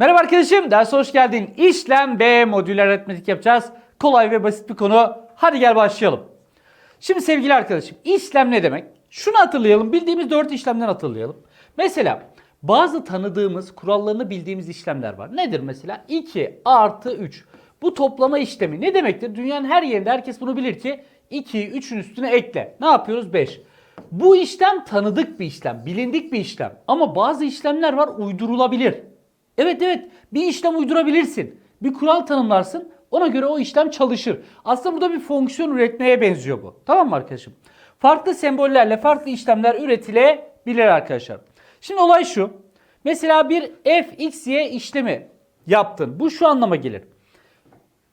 Merhaba arkadaşım, derse hoş geldin. İşlem B modüler aritmetik yapacağız. Kolay ve basit bir konu. Hadi gel başlayalım. Şimdi sevgili arkadaşım, işlem ne demek? Şunu hatırlayalım, bildiğimiz 4 işlemden hatırlayalım. Mesela bazı tanıdığımız, kurallarını bildiğimiz işlemler var. Nedir mesela? 2 artı 3. Bu toplama işlemi ne demektir? Dünyanın her yerinde herkes bunu bilir ki 2'yi 3'ün üstüne ekle. Ne yapıyoruz? 5. Bu işlem tanıdık bir işlem, bilindik bir işlem. Ama bazı işlemler var uydurulabilir. Evet evet bir işlem uydurabilirsin. Bir kural tanımlarsın ona göre o işlem çalışır. Aslında burada bir fonksiyon üretmeye benziyor bu. Tamam mı arkadaşım? Farklı sembollerle farklı işlemler üretilebilir arkadaşlar. Şimdi olay şu. Mesela bir f, x, y işlemi yaptın. Bu şu anlama gelir.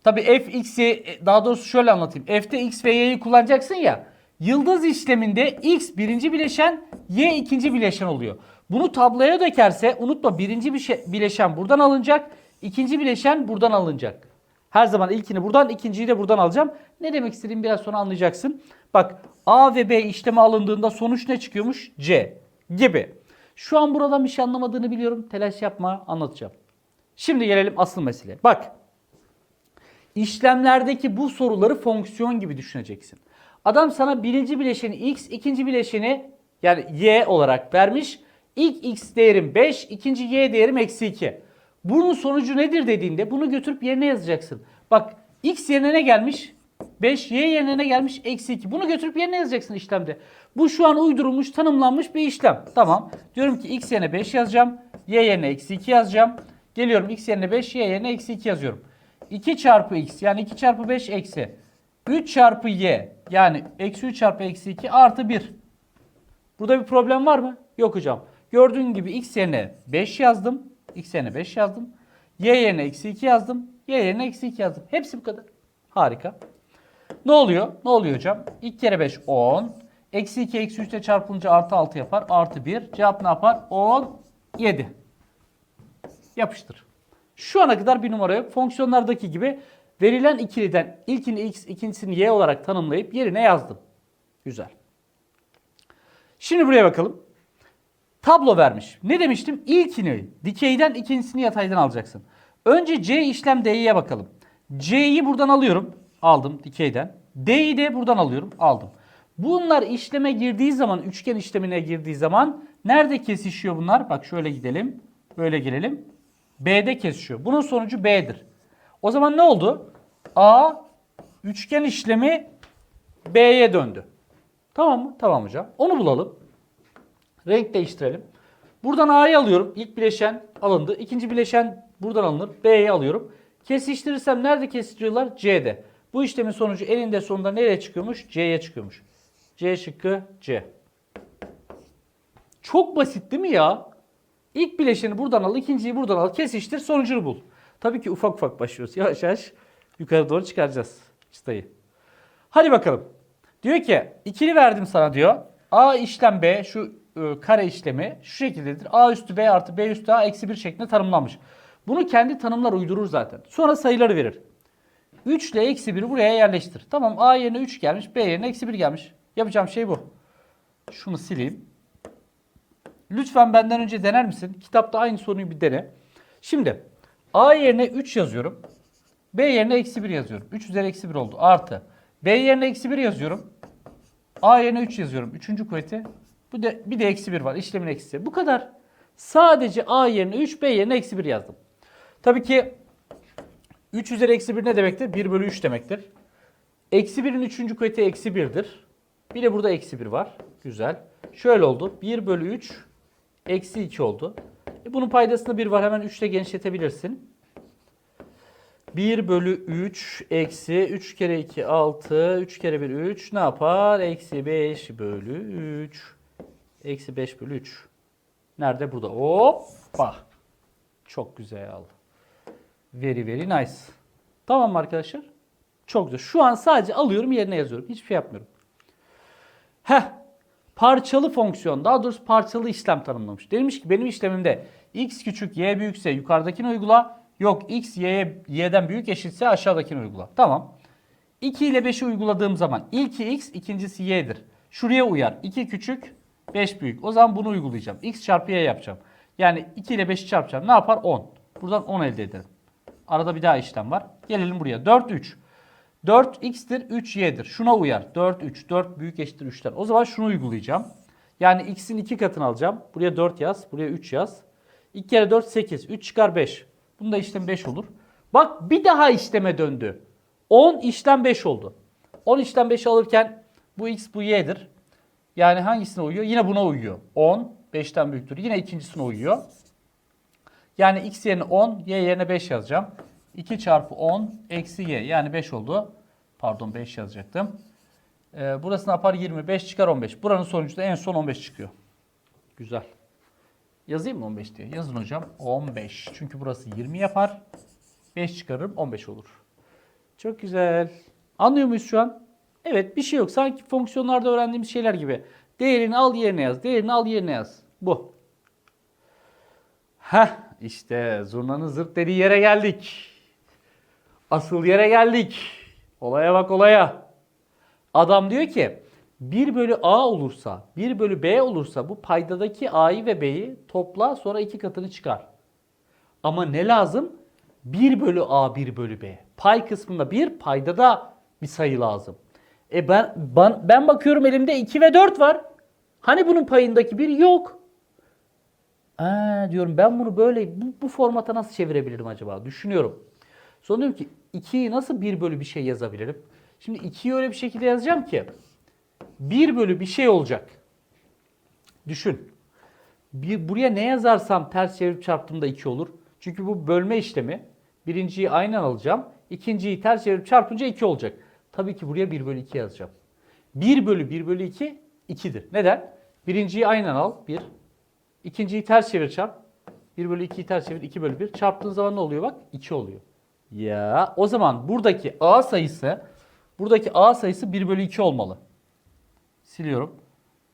Tabii f, x, y daha doğrusu şöyle anlatayım. F'te x ve y'yi kullanacaksın ya. Yıldız işleminde x birinci bileşen, y ikinci bileşen oluyor. Bunu tabloya dökerse unutma birinci bir bileşen buradan alınacak, ikinci bileşen buradan alınacak. Her zaman ilkini buradan, ikinciyi de buradan alacağım. Ne demek istediğimi biraz sonra anlayacaksın. Bak A ve B işlemi alındığında sonuç ne çıkıyormuş? C gibi. Şu an buradan bir şey anlamadığını biliyorum. Telaş yapma anlatacağım. Şimdi gelelim asıl meseleye. Bak İşlemlerdeki bu soruları fonksiyon gibi düşüneceksin. Adam sana birinci bileşeni x, ikinci bileşeni yani y olarak vermiş. İlk x değerim 5, ikinci y değerim eksi 2. Bunun sonucu nedir dediğinde bunu götürüp yerine yazacaksın. Bak x yerine ne gelmiş? 5, y yerine ne gelmiş? Eksi 2. Bunu götürüp yerine yazacaksın işlemde. Bu şu an uydurulmuş, tanımlanmış bir işlem. Tamam. Diyorum ki x yerine 5 yazacağım. Y yerine eksi 2 yazacağım. Geliyorum x yerine 5, y yerine eksi 2 yazıyorum. 2 çarpı x yani 2 çarpı 5 eksi 3 çarpı y yani eksi 3 çarpı eksi 2 artı 1. Burada bir problem var mı? Yok hocam. Gördüğün gibi x yerine 5 yazdım. x yerine 5 yazdım. y yerine eksi 2 yazdım. y yerine eksi 2 yazdım. Hepsi bu kadar. Harika. Ne oluyor? Ne oluyor hocam? 2 kere 5 10. Eksi 2 eksi 3 ile çarpılınca artı 6 yapar. Artı 1. Cevap ne yapar? 17. Yapıştır. Şu ana kadar bir numara yok. Fonksiyonlardaki gibi verilen ikiliden ilkini x, ikincisini y olarak tanımlayıp yerine yazdım. Güzel. Şimdi buraya bakalım. Tablo vermiş. Ne demiştim? İlkini dikeyden ikincisini yataydan alacaksın. Önce c işlem d'ye bakalım. c'yi buradan alıyorum. Aldım dikeyden. d'yi de buradan alıyorum. Aldım. Bunlar işleme girdiği zaman, üçgen işlemine girdiği zaman nerede kesişiyor bunlar? Bak şöyle gidelim. Böyle gelelim. B'de kesişiyor. Bunun sonucu B'dir. O zaman ne oldu? A üçgen işlemi B'ye döndü. Tamam mı? Tamam hocam. Onu bulalım. Renk değiştirelim. Buradan A'yı alıyorum. İlk bileşen alındı. İkinci bileşen buradan alınır. B'yi alıyorum. Kesiştirirsem nerede kesiştiriyorlar? C'de. Bu işlemin sonucu eninde sonunda nereye çıkıyormuş? C'ye çıkıyormuş. C şıkkı C. Çok basit değil mi ya? İlk bileşeni buradan al, ikinciyi buradan al, kesiştir, sonucunu bul. Tabii ki ufak ufak başlıyoruz. Yavaş yavaş yukarı doğru çıkaracağız çıtayı. Hadi bakalım. Diyor ki ikili verdim sana diyor. A işlem B şu e, kare işlemi şu şekildedir. A üstü B artı B üstü A eksi 1 şeklinde tanımlanmış. Bunu kendi tanımlar uydurur zaten. Sonra sayıları verir. 3 ile eksi 1'i buraya yerleştir. Tamam A yerine 3 gelmiş, B yerine eksi 1 gelmiş. Yapacağım şey bu. Şunu sileyim. Lütfen benden önce dener misin? Kitapta aynı soruyu bir dene. Şimdi A yerine 3 yazıyorum. B yerine eksi 1 yazıyorum. 3 üzeri eksi 1 oldu. Artı. B yerine eksi 1 yazıyorum. A yerine 3 yazıyorum. Üçüncü kuvveti. Bu de, bir de eksi 1 var. İşlemin eksisi. Bu kadar. Sadece A yerine 3, B yerine eksi 1 yazdım. Tabii ki 3 üzeri eksi 1 ne demektir? 1 bölü 3 demektir. Eksi 1'in üçüncü kuvveti eksi 1'dir. Bir de burada eksi 1 var. Güzel. Şöyle oldu. 1 bölü 3 eksi 2 oldu. E bunun paydasında 1 var. Hemen 3 ile genişletebilirsin. 1 bölü 3 eksi 3 kere 2 6 3 kere 1 3 ne yapar? Eksi 5 bölü 3 eksi 5 bölü 3 nerede? Burada. Hoppa. Çok güzel. Very very nice. Tamam mı arkadaşlar? Çok güzel. Şu an sadece alıyorum yerine yazıyorum. Hiçbir şey yapmıyorum. Heh. Parçalı fonksiyon, daha doğrusu parçalı işlem tanımlamış. Demiş ki benim işlemimde x küçük y büyükse yukarıdakini uygula. Yok x y'ye y'den büyük eşitse aşağıdakini uygula. Tamam. 2 ile 5'i uyguladığım zaman ilki x, ikincisi y'dir. Şuraya uyar. 2 küçük, 5 büyük. O zaman bunu uygulayacağım. x çarpı y yapacağım. Yani 2 ile 5'i çarpacağım. Ne yapar? 10. Buradan 10 elde ederim. Arada bir daha işlem var. Gelelim buraya. 4 3. 4 x'tir 3 y'dir. Şuna uyar. 4 3. 4 büyük eşittir 3'ten. O zaman şunu uygulayacağım. Yani x'in 2 katını alacağım. Buraya 4 yaz. Buraya 3 yaz. 2 kere 4 8. 3 çıkar 5. Bunda işlem 5 olur. Bak bir daha işleme döndü. 10 işlem 5 oldu. 10 işlem 5 alırken bu x bu y'dir. Yani hangisine uyuyor? Yine buna uyuyor. 10 5'ten büyüktür. Yine ikincisine uyuyor. Yani x yerine 10, y yerine 5 yazacağım. 2 çarpı 10 eksi y yani 5 oldu. Pardon 5 yazacaktım. Ee, burası ne yapar? 25 çıkar 15. Buranın sonucu da en son 15 çıkıyor. Güzel. Yazayım mı 15 diye? Yazın hocam. 15. Çünkü burası 20 yapar. 5 çıkarırım 15 olur. Çok güzel. Anlıyor muyuz şu an? Evet bir şey yok. Sanki fonksiyonlarda öğrendiğimiz şeyler gibi. Değerini al yerine yaz. Değerini al yerine yaz. Bu. Heh işte zurnanın zırt dediği yere geldik. Asıl yere geldik. Olaya bak olaya. Adam diyor ki 1 bölü A olursa 1 bölü B olursa bu paydadaki A'yı ve B'yi topla sonra iki katını çıkar. Ama ne lazım? 1 bölü A 1 bölü B. Pay kısmında 1 payda da bir sayı lazım. E ben, ben, ben bakıyorum elimde 2 ve 4 var. Hani bunun payındaki 1 yok. Aa, diyorum ben bunu böyle bu, bu formata nasıl çevirebilirim acaba? Düşünüyorum. Sonra diyorum ki 2'yi nasıl 1 bölü bir şey yazabilirim? Şimdi 2'yi öyle bir şekilde yazacağım ki 1 bölü bir şey olacak. Düşün. Bir, buraya ne yazarsam ters çevirip çarptığımda 2 olur. Çünkü bu bölme işlemi. Birinciyi aynen alacağım. İkinciyi ters çevirip çarpınca 2 olacak. Tabii ki buraya 1 bölü 2 yazacağım. 1 bölü 1 bölü 2 2'dir. Neden? Birinciyi aynen al 1. İkinciyi ters çevir çarp. 1 bölü 2'yi ters çevir 2 bölü 1. Çarptığın zaman ne oluyor bak? 2 oluyor. Ya o zaman buradaki A sayısı buradaki A sayısı 1 bölü 2 olmalı. Siliyorum.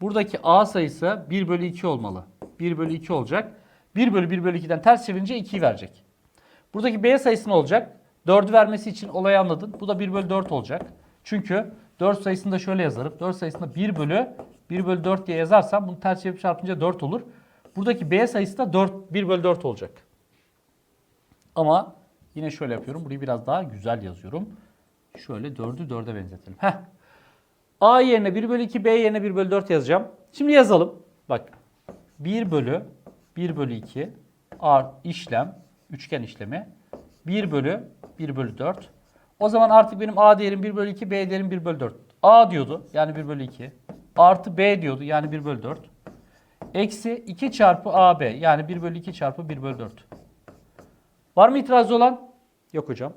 Buradaki A sayısı 1 bölü 2 olmalı. 1 bölü 2 olacak. 1 bölü 1 bölü 2'den ters çevirince 2'yi verecek. Buradaki B sayısı ne olacak? 4'ü vermesi için olayı anladın. Bu da 1 bölü 4 olacak. Çünkü 4 sayısını da şöyle yazarım. 4 sayısında 1 bölü 1 bölü 4 diye yazarsam bunu ters çevirip çarpınca 4 olur. Buradaki B sayısı da 4, 1 bölü 4 olacak. Ama yine şöyle yapıyorum. Burayı biraz daha güzel yazıyorum. Şöyle 4'ü 4'e benzetelim. Heh. A yerine 1 bölü 2, B yerine 1 bölü 4 yazacağım. Şimdi yazalım. Bak 1 bölü 1 bölü 2 art işlem, üçgen işlemi 1 bölü 1 bölü 4. O zaman artık benim A değerim 1 bölü 2, B değerim 1 bölü 4. A diyordu yani 1 bölü 2. Artı B diyordu yani 1 bölü 4. Eksi 2 çarpı AB yani 1 bölü 2 çarpı 1 bölü 4. Var mı itirazı olan? Yok hocam.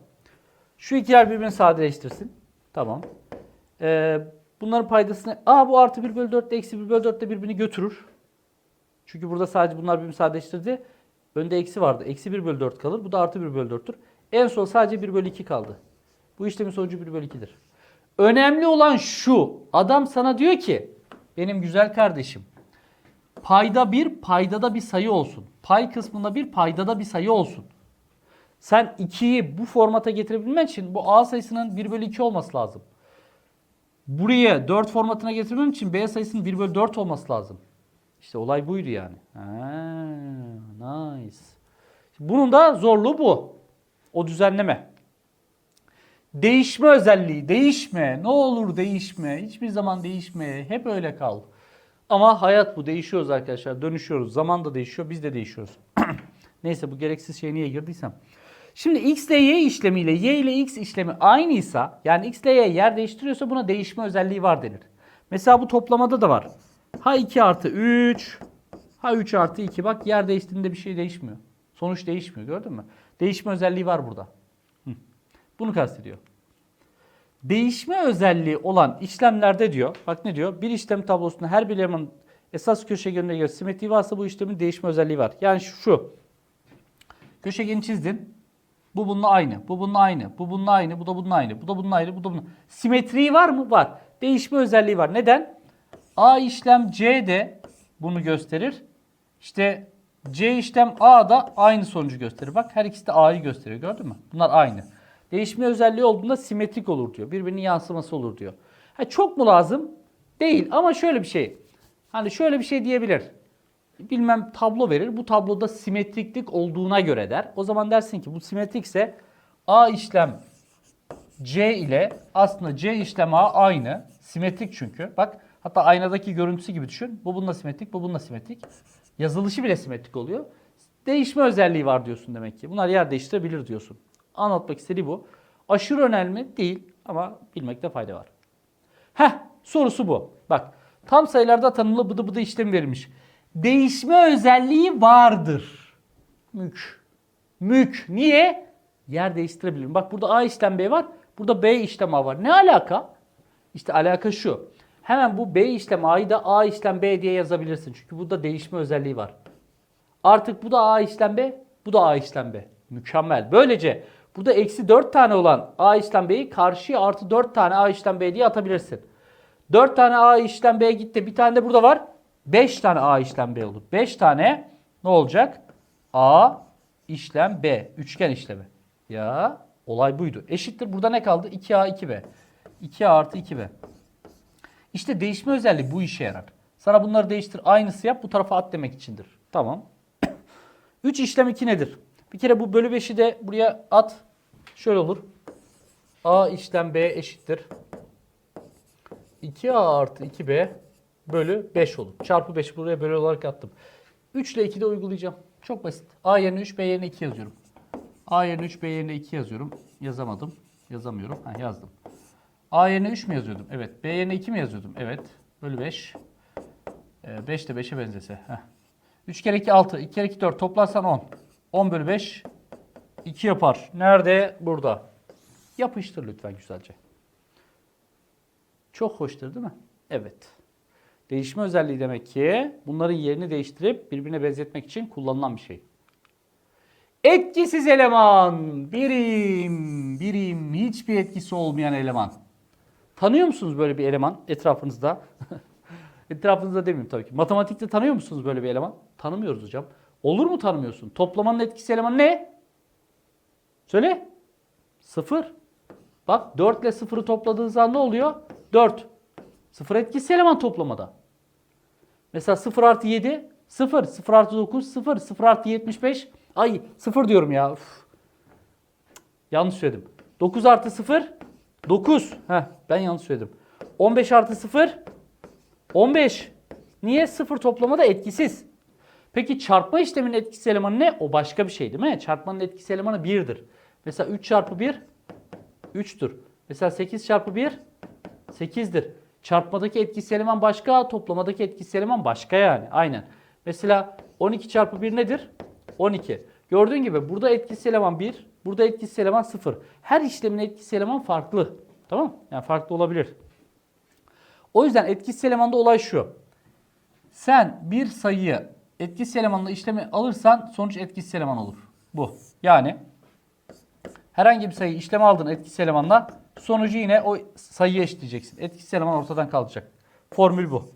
Şu ikiler birbirini sadeleştirsin. Tamam. Ee, bunların paydasını... Aa bu artı 1 bölü 4 ile eksi 1 bölü 4 de birbirini götürür. Çünkü burada sadece bunlar birbirini sadeleştirdi. Önde eksi vardı. Eksi 1 bölü 4 kalır. Bu da artı 1 bölü 4'tür. En son sadece 1 bölü 2 kaldı. Bu işlemin sonucu 1 bölü 2'dir. Önemli olan şu. Adam sana diyor ki benim güzel kardeşim payda bir paydada bir sayı olsun. Pay kısmında bir paydada bir sayı olsun. Sen 2'yi bu formata getirebilmen için bu A sayısının 1 bölü 2 olması lazım. Buraya 4 formatına getirmem için B sayısının 1 bölü 4 olması lazım. İşte olay buydu yani. Ha, nice. Bunun da zorluğu bu. O düzenleme. Değişme özelliği. Değişme. Ne olur değişme. Hiçbir zaman değişme. Hep öyle kal. Ama hayat bu. Değişiyoruz arkadaşlar. Dönüşüyoruz. Zaman da değişiyor. Biz de değişiyoruz. Neyse bu gereksiz şeye niye girdiysem. Şimdi x ile y işlemiyle y ile x işlemi aynıysa yani x ile y yer değiştiriyorsa buna değişme özelliği var denir. Mesela bu toplamada da var. H2 artı 3 H3 artı 2 bak yer değiştiğinde bir şey değişmiyor. Sonuç değişmiyor gördün mü? Değişme özelliği var burada. Bunu kastediyor. Değişme özelliği olan işlemlerde diyor, bak ne diyor? Bir işlem tablosunda her bir elemanın esas köşegenine göre simetriği varsa bu işlemin değişme özelliği var. Yani şu. Köşegeni çizdin. Bu bununla aynı, bu bununla aynı, bu bununla aynı, bu da bununla aynı, bu da bununla aynı, bu da bununla. Simetriği var mı? Var. Değişme özelliği var. Neden? A işlem C de bunu gösterir. İşte C işlem A da aynı sonucu gösterir. Bak her ikisi de A'yı gösteriyor. Gördün mü? Bunlar aynı. Değişme özelliği olduğunda simetrik olur diyor. Birbirinin yansıması olur diyor. Ha, çok mu lazım? Değil ama şöyle bir şey. Hani şöyle bir şey diyebilir. bilmem tablo verir. Bu tabloda simetriklik olduğuna göre der. O zaman dersin ki bu simetrikse A işlem C ile aslında C işlem A aynı. Simetrik çünkü. Bak hatta aynadaki görüntüsü gibi düşün. Bu bununla simetrik, bu bununla simetrik. Yazılışı bile simetrik oluyor. Değişme özelliği var diyorsun demek ki. Bunlar yer değiştirebilir diyorsun. Anlatmak istediği bu. Aşırı önemli değil ama bilmekte fayda var. Heh sorusu bu. Bak tam sayılarda tanımlı bıdı bıdı işlem verilmiş. Değişme özelliği vardır. Mük. Mük. Niye? Yer değiştirebilirim. Bak burada A işlem B var. Burada B işlem A var. Ne alaka? İşte alaka şu. Hemen bu B işlem A'yı da A işlem B diye yazabilirsin. Çünkü burada değişme özelliği var. Artık bu da A işlem B, bu da A işlem B. Mükemmel. Böylece burada eksi 4 tane olan A işlem B'yi karşıya artı 4 tane A işlem B diye atabilirsin. 4 tane A işlem B gitti. Bir tane de burada var. 5 tane A işlem B olur. 5 tane ne olacak? A işlem B. Üçgen işlemi. Ya olay buydu. Eşittir. Burada ne kaldı? 2A 2B. 2A artı 2B. İşte değişme özelliği bu işe yarar. Sana bunları değiştir aynısı yap bu tarafa at demek içindir. Tamam. 3 işlem 2 nedir? Bir kere bu bölü 5'i de buraya at. Şöyle olur. A işlem B eşittir. 2A artı 2B bölü 5 olur. Çarpı 5'i buraya bölü olarak attım. 3 ile 2 de uygulayacağım. Çok basit. A yerine 3, B yerine 2 yazıyorum. A yerine 3, B yerine 2 yazıyorum. Yazamadım. Yazamıyorum. Ha, yazdım. A yerine 3 mü yazıyordum? Evet. B yerine 2 mi yazıyordum? Evet. Bölü 5. 5 de 5'e benzese. Heh. 3 kere 2 6. 2 kere 2 4. Toplarsan 10. 10 bölü 5. 2 yapar. Nerede? Burada. Yapıştır lütfen güzelce. Çok hoştur değil mi? Evet. Değişme özelliği demek ki bunların yerini değiştirip birbirine benzetmek için kullanılan bir şey. Etkisiz eleman. Birim. Birim. Hiçbir etkisi olmayan eleman. Tanıyor musunuz böyle bir eleman etrafınızda? etrafınızda demeyeyim tabii ki. Matematikte tanıyor musunuz böyle bir eleman? Tanımıyoruz hocam. Olur mu tanımıyorsun? Toplamanın etkisi elemanı ne? Söyle. Sıfır. Bak 4 ile 0'ı topladığın zaman ne oluyor? 4. Sıfır etkisi eleman toplamada. Mesela 0 artı 7, 0, 0 artı 9, 0, 0 artı 75. Ay 0 diyorum ya. Üf. Yanlış söyledim. 9 artı 0, 9. Heh, ben yanlış söyledim. 15 artı 0, 15. Niye? 0 toplamada etkisiz. Peki çarpma işleminin etkisi elemanı ne? O başka bir şey değil mi? Çarpmanın etkisi elemanı 1'dir. Mesela 3 çarpı 1, 3'tür. Mesela 8 çarpı 1, 8'dir. Çarpmadaki etkisi eleman başka, toplamadaki etkisi eleman başka yani. Aynen. Mesela 12 çarpı 1 nedir? 12. Gördüğün gibi burada etkisi eleman 1, burada etkisi eleman 0. Her işlemin etkisi eleman farklı. Tamam mı? Yani farklı olabilir. O yüzden etkisi elemanda olay şu. Sen bir sayıyı etkisi elemanla işlemi alırsan sonuç etkisi eleman olur. Bu. Yani herhangi bir sayıyı işleme aldın etkisi elemanla sonucu yine o sayıya eşitleyeceksin. Etkisi eleman ortadan kalkacak. Formül bu.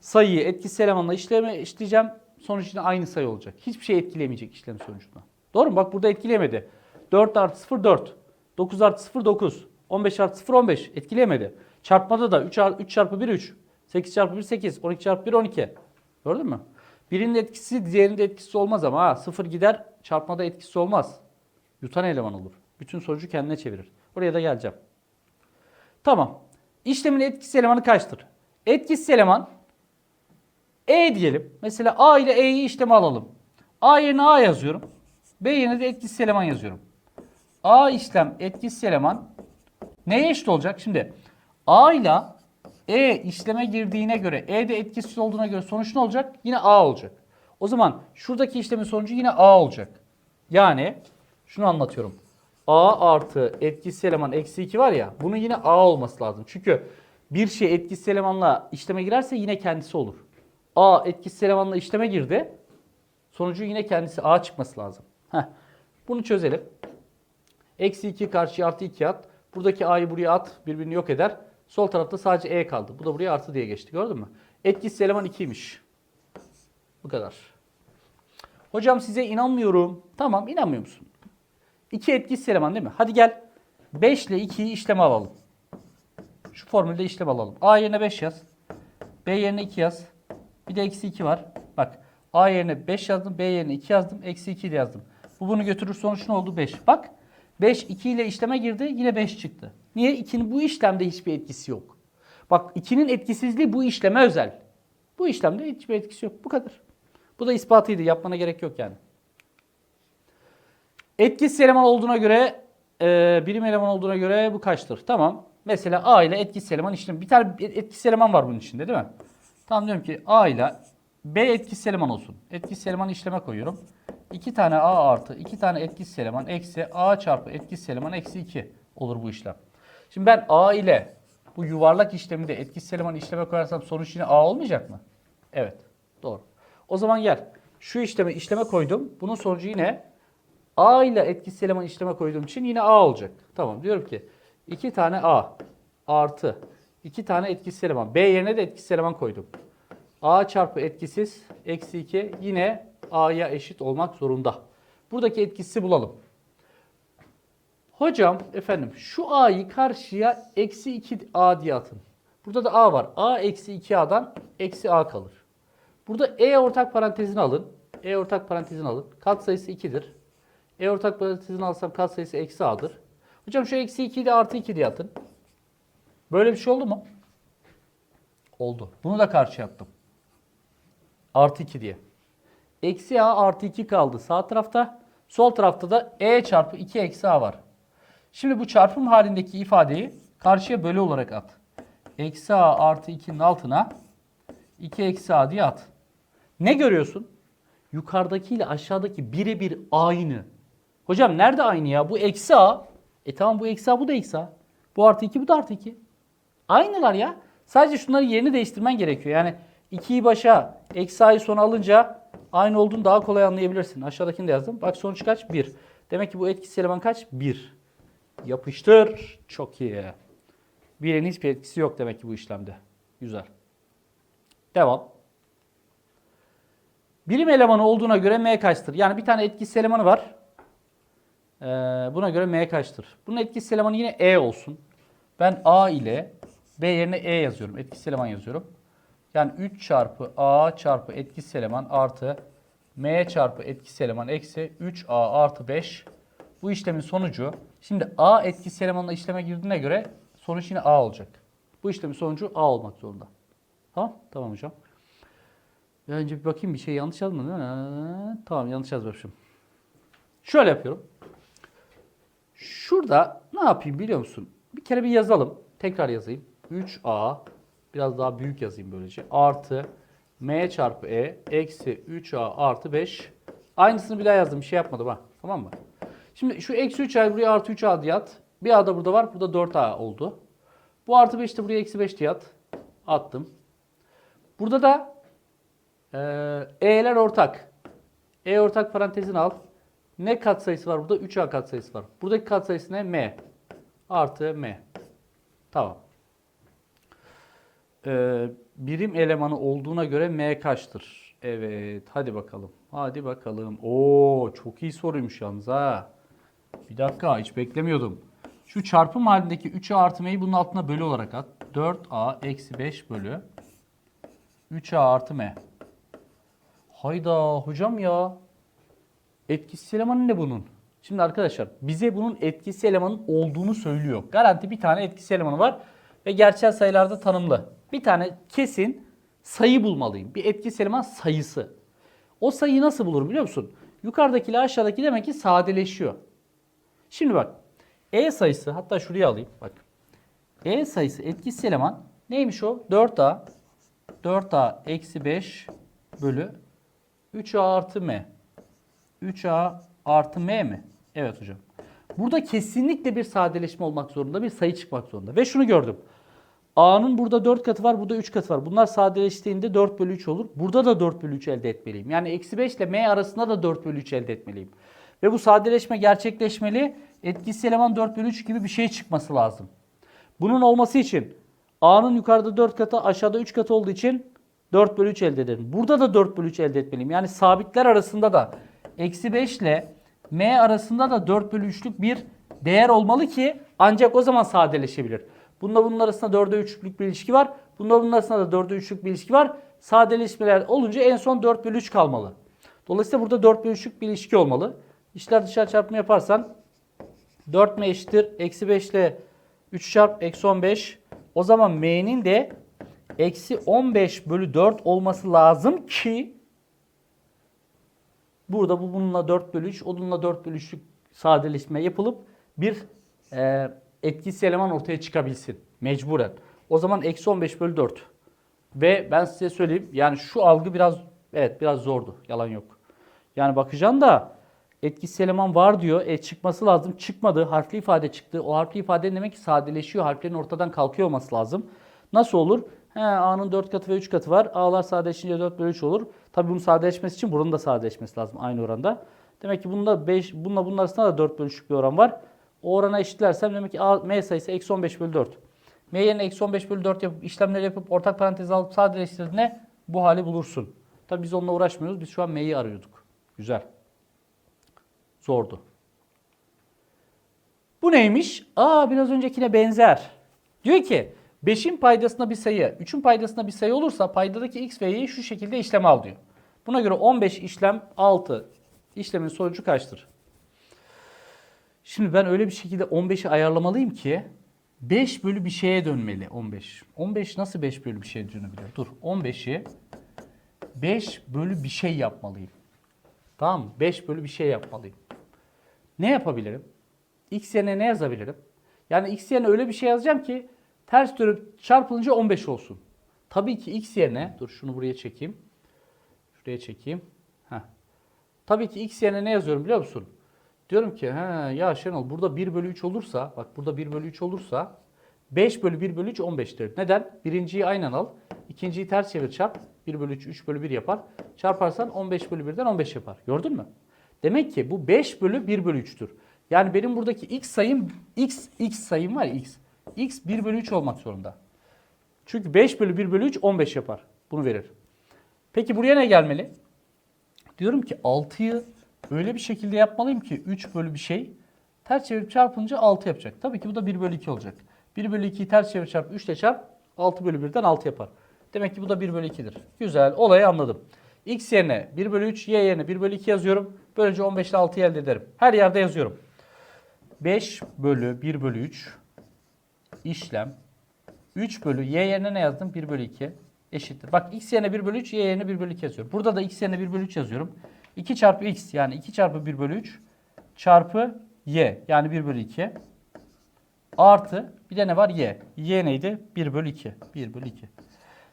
Sayıyı etkisi elemanla işleme işleyeceğim. Sonuç yine aynı sayı olacak. Hiçbir şey etkilemeyecek işlem sonucunda. Doğru mu? Bak burada etkilemedi. 4 artı 0 4. 9 artı 0 9. 15 artı 0 15. Etkileyemedi. Çarpmada da 3, 3 çarpı 1 3. 8 çarpı 1 8. 12 çarpı 1 12. Gördün mü? Birinin etkisi diğerinin etkisi olmaz ama ha, 0 gider çarpmada etkisi olmaz. Yutan eleman olur. Bütün sonucu kendine çevirir. Oraya da geleceğim. Tamam. İşlemin etkisi elemanı kaçtır? Etkisiz eleman E diyelim. Mesela A ile E'yi işleme alalım. A yerine A yazıyorum. B yerine de etkisiz eleman yazıyorum. A işlem etkisiz eleman neye eşit olacak? Şimdi A ile E işleme girdiğine göre, E de etkisiz olduğuna göre sonuç ne olacak? Yine A olacak. O zaman şuradaki işlemin sonucu yine A olacak. Yani şunu anlatıyorum. A artı etkisiz eleman eksi 2 var ya bunun yine A olması lazım. Çünkü bir şey etkisiz elemanla işleme girerse yine kendisi olur. A etkisiz elemanla işleme girdi. Sonucu yine kendisi A çıkması lazım. Heh. Bunu çözelim. Eksi 2 karşıya artı 2 at. Buradaki A'yı buraya at. Birbirini yok eder. Sol tarafta sadece E kaldı. Bu da buraya artı diye geçti. Gördün mü? Etkisiz eleman 2'ymiş. Bu kadar. Hocam size inanmıyorum. Tamam inanmıyor musun? 2 etkisiz eleman değil mi? Hadi gel. 5 ile 2'yi işleme alalım. Şu formülde işlem alalım. A yerine 5 yaz. B yerine 2 yaz. Bir de eksi 2 var. Bak A yerine 5 yazdım. B yerine 2 yazdım. Eksi 2 ile yazdım. Bu bunu götürür sonuç ne oldu? 5. Bak 5 2 ile işleme girdi. Yine 5 çıktı. Niye? 2'nin bu işlemde hiçbir etkisi yok. Bak 2'nin etkisizliği bu işleme özel. Bu işlemde hiçbir etkisi yok. Bu kadar. Bu da ispatıydı. Yapmana gerek yok yani. Etkisiz eleman olduğuna göre e, birim eleman olduğuna göre bu kaçtır? Tamam. Mesela A ile etkisiz eleman işlemi. Bir tane etkisiz eleman var bunun içinde değil mi? Tamam diyorum ki A ile B etkisiz eleman olsun. Etkisiz elemanı işleme koyuyorum. 2 tane A artı 2 tane etkisiz eleman eksi A çarpı etkisiz eleman eksi 2 olur bu işlem. Şimdi ben A ile bu yuvarlak işleminde etkisiz elemanı işleme koyarsam sonuç yine A olmayacak mı? Evet. Doğru. O zaman gel. Şu işleme işleme koydum. Bunun sonucu yine A ile etkisiz eleman işleme koyduğum için yine A olacak. Tamam diyorum ki 2 tane A artı 2 tane etkisiz eleman. B yerine de etkisiz eleman koydum. A çarpı etkisiz eksi 2 yine A'ya eşit olmak zorunda. Buradaki etkisi bulalım. Hocam efendim şu A'yı karşıya eksi 2A diye atın. Burada da A var. A eksi 2A'dan eksi A kalır. Burada E ortak parantezini alın. E ortak parantezini alın. Kat sayısı 2'dir. E ortak parantezini alsam kat sayısı eksi A'dır. Hocam şu eksi 2'yi de artı 2 diye atın. Böyle bir şey oldu mu? Oldu. Bunu da karşıya attım. Artı 2 diye. Eksi A artı 2 kaldı sağ tarafta. Sol tarafta da E çarpı 2 eksi A var. Şimdi bu çarpım halindeki ifadeyi karşıya bölü olarak at. Eksi A artı 2'nin altına 2 eksi A diye at. Ne görüyorsun? Yukarıdaki ile aşağıdaki birebir aynı. Hocam nerede aynı ya? Bu eksi A. E tamam bu eksi A bu da eksi A. Bu artı 2 bu da artı 2. Aynılar ya. Sadece şunların yerini değiştirmen gerekiyor. Yani 2'yi başa, eksi a'yı sona alınca aynı olduğunu daha kolay anlayabilirsin. Aşağıdakini de yazdım. Bak sonuç kaç? 1. Demek ki bu etkisiz eleman kaç? 1. Yapıştır. Çok iyi. Birinin hiçbir etkisi yok demek ki bu işlemde. Güzel. Devam. Birim elemanı olduğuna göre m kaçtır? Yani bir tane etkisiz elemanı var. Ee, buna göre m kaçtır? Bunun etkisiz elemanı yine e olsun. Ben a ile b yerine e yazıyorum. Etkisiz eleman yazıyorum. Yani 3 çarpı a çarpı etkisiz eleman artı m çarpı etkisiz eleman eksi 3a artı 5. Bu işlemin sonucu şimdi a etkisiz elemanla işleme girdiğine göre sonuç yine a olacak. Bu işlemin sonucu a olmak zorunda. Tamam? Tamam hocam. Önce bir bakayım bir şey yanlış yazmadım. değil? Tamam yanlış yazmışım. Şöyle yapıyorum. Şurada ne yapayım biliyor musun? Bir kere bir yazalım. Tekrar yazayım. 3a biraz daha büyük yazayım böylece. Artı m çarpı e eksi 3a artı 5. Aynısını bir daha yazdım. Bir şey yapmadım ha. Tamam mı? Şimdi şu eksi 3a buraya artı 3a diye at. Bir a da burada var. Burada 4a oldu. Bu artı 5 de buraya eksi 5 diye at. Attım. Burada da e, e'ler ortak. E ortak parantezini al. Ne katsayısı var burada? 3a katsayısı var. Buradaki katsayısı ne? m. Artı m. Tamam. Ee, birim elemanı olduğuna göre m kaçtır? Evet. Hadi bakalım. Hadi bakalım. Oo çok iyi soruymuş yalnız ha. Bir dakika hiç beklemiyordum. Şu çarpım halindeki 3a artı m'yi bunun altına bölü olarak at. 4a eksi 5 bölü 3a artı m. Hayda hocam ya. Etkisiz elemanı ne bunun? Şimdi arkadaşlar bize bunun etkisiz elemanın olduğunu söylüyor. Garanti bir tane etkisiz elemanı var ve gerçel sayılarda tanımlı. Bir tane kesin sayı bulmalıyım. Bir etkisiz eleman sayısı. O sayıyı nasıl bulurum biliyor musun? Yukarıdaki ile aşağıdaki demek ki sadeleşiyor. Şimdi bak. E sayısı hatta şuraya alayım. Bak. E sayısı etkisiz eleman neymiş o? 4A 4A eksi 5 bölü 3A artı M. 3A artı M mi? Evet hocam. Burada kesinlikle bir sadeleşme olmak zorunda, bir sayı çıkmak zorunda. Ve şunu gördüm. A'nın burada 4 katı var, burada 3 katı var. Bunlar sadeleştiğinde 4 bölü 3 olur. Burada da 4 bölü 3 elde etmeliyim. Yani eksi 5 ile M arasında da 4 bölü 3 elde etmeliyim. Ve bu sadeleşme gerçekleşmeli. Etkisiz eleman 4 bölü 3 gibi bir şey çıkması lazım. Bunun olması için A'nın yukarıda 4 katı, aşağıda 3 katı olduğu için 4 bölü 3 elde ederim. Burada da 4 bölü 3 elde etmeliyim. Yani sabitler arasında da eksi 5 ile M arasında da 4 bölü 3'lük bir değer olmalı ki ancak o zaman sadeleşebilir. Bununla bunun arasında 4'e 3'lük bir ilişki var. Bunların bunun arasında da 4'e 3'lük bir ilişki var. Sadeleşmeler olunca en son 4 bölü 3 kalmalı. Dolayısıyla burada 4 bölü 3'lük bir ilişki olmalı. İşler dışarı çarpımı yaparsan 4 m eşittir. Eksi 5 ile 3 çarp eksi 15. O zaman m'nin de eksi 15 bölü 4 olması lazım ki burada bu bununla 4 bölü 3, onunla 4 bölü 3'lük sadeleşme yapılıp bir e, etkisiz eleman ortaya çıkabilsin. Mecburen. O zaman eksi 15 bölü 4. Ve ben size söyleyeyim yani şu algı biraz evet biraz zordu. Yalan yok. Yani bakacaksın da etkisiz eleman var diyor. E çıkması lazım. Çıkmadı. Harfli ifade çıktı. O harfli ifade demek ki sadeleşiyor. Harflerin ortadan kalkıyor olması lazım. Nasıl olur? He, A'nın 4 katı ve 3 katı var. A'lar sadeleşince 4 bölü 3 olur. Tabii bunun sadeleşmesi için buranın da sadeleşmesi lazım aynı oranda. Demek ki bunda 5, bununla bunun arasında da 4 bölü 3'lük bir oran var. O orana eşitlersem demek ki A, M sayısı eksi 15 bölü 4. M yerine eksi 15 bölü 4 yapıp işlemleri yapıp ortak parantez alıp sadeleştirdiğinde bu hali bulursun. Tabii biz onunla uğraşmıyoruz. Biz şu an M'yi arıyorduk. Güzel. Zordu. Bu neymiş? Aa biraz öncekine benzer. Diyor ki 5'in paydasında bir sayı, 3'ün paydasında bir sayı olursa paydadaki x ve y'yi şu şekilde işlem al diyor. Buna göre 15 işlem 6 işlemin sonucu kaçtır? Şimdi ben öyle bir şekilde 15'i ayarlamalıyım ki 5 bölü bir şeye dönmeli 15. 15 nasıl 5 bölü bir şeye dönebiliyor? Dur 15'i 5 bölü bir şey yapmalıyım. Tamam mı? 5 bölü bir şey yapmalıyım. Ne yapabilirim? X yerine ne yazabilirim? Yani x yerine öyle bir şey yazacağım ki ters dönüp çarpılınca 15 olsun. Tabii ki x yerine, dur şunu buraya çekeyim. Şuraya çekeyim. Heh. Tabii ki x yerine ne yazıyorum biliyor musun? Diyorum ki he, ya Şenol burada 1 bölü 3 olursa, bak burada 1 bölü 3 olursa 5 bölü 1 bölü 3 15'tir. Neden? Birinciyi aynen al. ikinciyi ters çevir çarp. 1 bölü 3 3 bölü 1 yapar. Çarparsan 15 bölü 1'den 15 yapar. Gördün mü? Demek ki bu 5 bölü 1 bölü 3'tür. Yani benim buradaki x sayım x x sayım var x. x 1 bölü 3 olmak zorunda. Çünkü 5 bölü 1 bölü 3 15 yapar. Bunu verir. Peki buraya ne gelmeli? Diyorum ki 6'yı öyle bir şekilde yapmalıyım ki 3 bölü bir şey ters çevirip çarpınca 6 yapacak. Tabii ki bu da 1 bölü 2 olacak. 1 bölü 2'yi ters çevir çarp 3 ile çarp 6 bölü 1'den 6 yapar. Demek ki bu da 1 bölü 2'dir. Güzel olayı anladım. X yerine 1 bölü 3, Y yerine 1 bölü 2 yazıyorum. Böylece 15 ile 6'yı elde ederim. Her yerde yazıyorum. 5 bölü 1 bölü 3 işlem 3 bölü y yerine ne yazdım? 1 bölü 2 eşittir. Bak x yerine 1 bölü 3, y yerine 1 bölü 2 yazıyorum. Burada da x yerine 1 bölü 3 yazıyorum. 2 çarpı x yani 2 çarpı 1 bölü 3 çarpı y yani 1 bölü 2 artı bir de ne var? y. y neydi? 1 bölü 2. 1 bölü 2.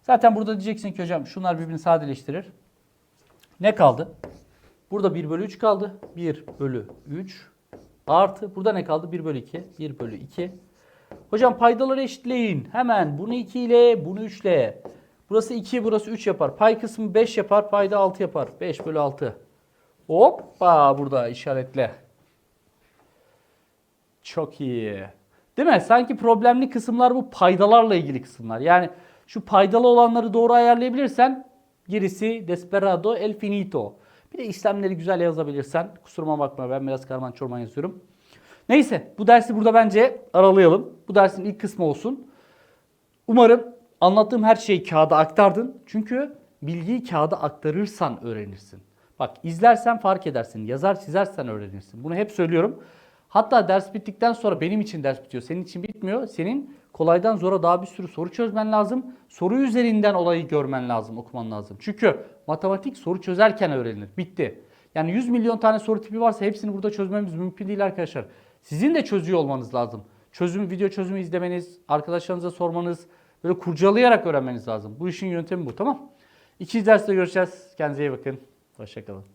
Zaten burada diyeceksin ki hocam şunlar birbirini sadeleştirir. Ne kaldı? Burada 1 bölü 3 kaldı. 1 bölü 3 artı burada ne kaldı? 1 bölü 2. 1 bölü 2. Hocam paydaları eşitleyin. Hemen bunu 2 ile bunu 3 ile. Burası 2 burası 3 yapar. Pay kısmı 5 yapar. Payda 6 yapar. 5 bölü 6. Hoppa burada işaretle. Çok iyi. Değil mi? Sanki problemli kısımlar bu paydalarla ilgili kısımlar. Yani şu paydalı olanları doğru ayarlayabilirsen gerisi desperado el finito. Bir de işlemleri güzel yazabilirsen kusuruma bakma ben biraz karman çorman yazıyorum. Neyse bu dersi burada bence aralayalım. Bu dersin ilk kısmı olsun. Umarım anlattığım her şeyi kağıda aktardın. Çünkü bilgiyi kağıda aktarırsan öğrenirsin. Bak izlersen fark edersin. Yazar çizersen öğrenirsin. Bunu hep söylüyorum. Hatta ders bittikten sonra benim için ders bitiyor. Senin için bitmiyor. Senin kolaydan zora daha bir sürü soru çözmen lazım. Soru üzerinden olayı görmen lazım, okuman lazım. Çünkü matematik soru çözerken öğrenilir. Bitti. Yani 100 milyon tane soru tipi varsa hepsini burada çözmemiz mümkün değil arkadaşlar. Sizin de çözüyor olmanız lazım. Çözüm, video çözümü izlemeniz, arkadaşlarınıza sormanız, böyle kurcalayarak öğrenmeniz lazım. Bu işin yöntemi bu tamam. İkinci derste görüşeceğiz. Kendinize iyi bakın. Hoşçakalın.